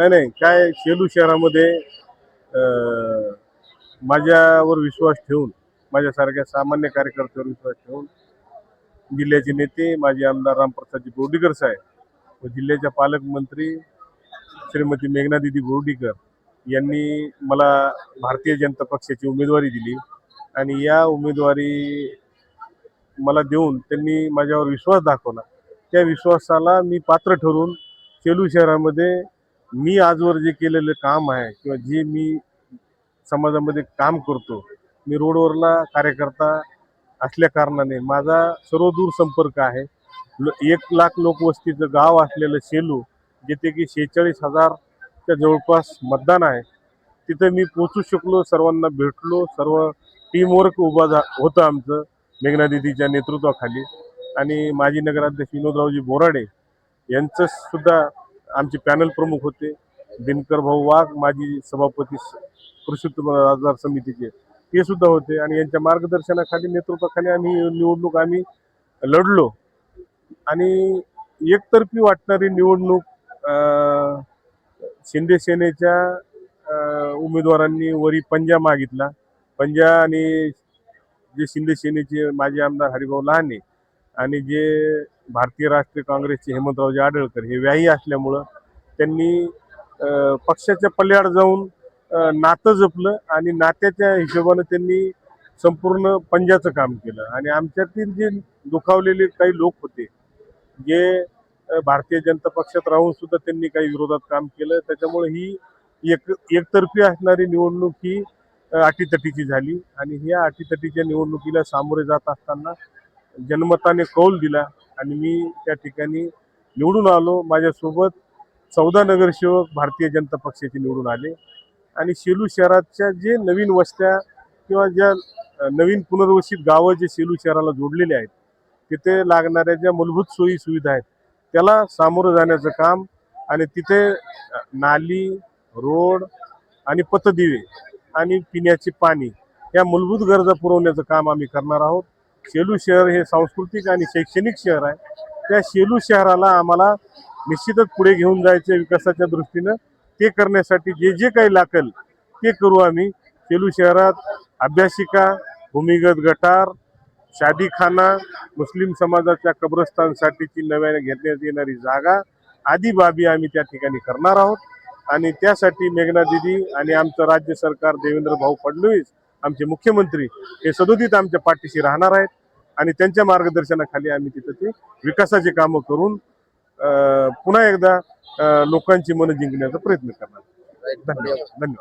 नाही नाही काय सेलू शहरामध्ये माझ्यावर विश्वास ठेवून माझ्यासारख्या सामान्य कार्यकर्त्यावर विश्वास ठेवून जिल्ह्याचे नेते माजी आमदार रामप्रसादजी बोर्डीकर साहेब व जिल्ह्याच्या पालकमंत्री श्रीमती मेघनादिदी बोर्डीकर यांनी मला भारतीय जनता पक्षाची उमेदवारी दिली आणि या उमेदवारी मला देऊन त्यांनी माझ्यावर विश्वास दाखवला. त्या विश्वासाला मी पात्र ठरून सेलू शहरामध्ये मी आजवर जे केलेलं काम आहे किंवा जे मी समाजामध्ये काम करतो मी रोडवरला कार्यकर्ता असल्या कारणाने माझा सर्वदूर संपर्क आहे. एक लाख लोकवस्तीचं गाव असलेलं सेलू जिथे की शेहेचाळीस हजारच्या जवळपास मतदान आहे तिथं मी पोचू शकलो सर्वांना भेटलो सर्व टीमवर्क उभा झा होतं आमचं मेघना दिदीच्या नेतृत्वाखाली. आणि माजी नगराध्यक्ष विनोदरावजी बोराडे यांचं सुद्धा आमचे पॅनल प्रमुख होते. दिनकर भाऊ वाघ माजी सभापती कृषी बाजार समितीचे ते सुद्धा होते आणि यांच्या मार्गदर्शनाखाली नेतृत्वाखाली आम्ही निवडणूक आम्ही लढलो. आणि एकतर्फी वाटणारी निवडणूक शिंदे सेनेच्या उमेदवारांनी वरी पंजा मागितला. पंजा आणि जे शिंदे सेनेचे माजी आमदार हरिभाऊ लहाने आणि जे भारतीय राष्ट्रीय काँग्रेसचे हेमंतरावजी आडळकर हे व्याही असल्यामुळं त्यांनी पक्षाच्या पल्ल्याड जाऊन नातं जपलं आणि नात्याच्या हिशोबानं त्यांनी संपूर्ण पंजाचं काम केलं. आणि आमच्यातील जे दुखावलेले काही लोक होते जे भारतीय जनता पक्षात राहून सुद्धा त्यांनी काही विरोधात काम केलं त्याच्यामुळे ही एक एकतर्फी असणारी निवडणूक ही अटीतटीची झाली. आणि ह्या अटीतटीच्या निवडणुकीला सामोरे जात असताना जनमताने कौल दिला. आणि मी त्या ठिकाणी निवडून आलो. माझ्यासोबत चौदा नगरसेवक भारतीय जनता पक्षाचे निवडून आले. आणि सेलू शहराच्या जे नवीन वस्त्या किंवा ज्या नवीन पुनर्वसित गावं जे सेलू शहराला जोडलेले आहेत तिथे लागणाऱ्या ज्या मूलभूत सोयी सुविधा आहेत त्याला सामोरं जाण्याचं काम आणि तिथे नाली रोड आणि पथदिवे आणि पिण्याचे पाणी या मूलभूत गरजा पुरवण्याचं काम आम्ही करणार आहोत. शेलू शहर हे सांस्कृतिक आणि शैक्षणिक शहर आहे. त्या शेलू शहराला आम्हाला निश्चितच पुढे घेऊन जायचं विकासाच्या दृष्टीनं. ते करण्यासाठी जे जे काही लागेल ते करू आम्ही. सेलू शहरात अभ्यासिका भूमिगत गटार शादीखाना मुस्लिम समाजाच्या कब्रस्तानसाठीची नव्याने घेण्यात येणारी जागा आदी बाबी आम्ही त्या ठिकाणी करणार आहोत. आणि त्यासाठी मेघना दिदी आणि आमचं राज्य सरकार देवेंद्र भाऊ फडणवीस आमचे मुख्यमंत्री हे सदोदित आमच्या पाठीशी राहणार आहेत आणि त्यांच्या मार्गदर्शनाखाली आम्ही तिथं ते विकासाची कामं करून पुन्हा एकदा लोकांची मनं जिंकण्याचा प्रयत्न करणार. धन्यवाद. धन्यवाद.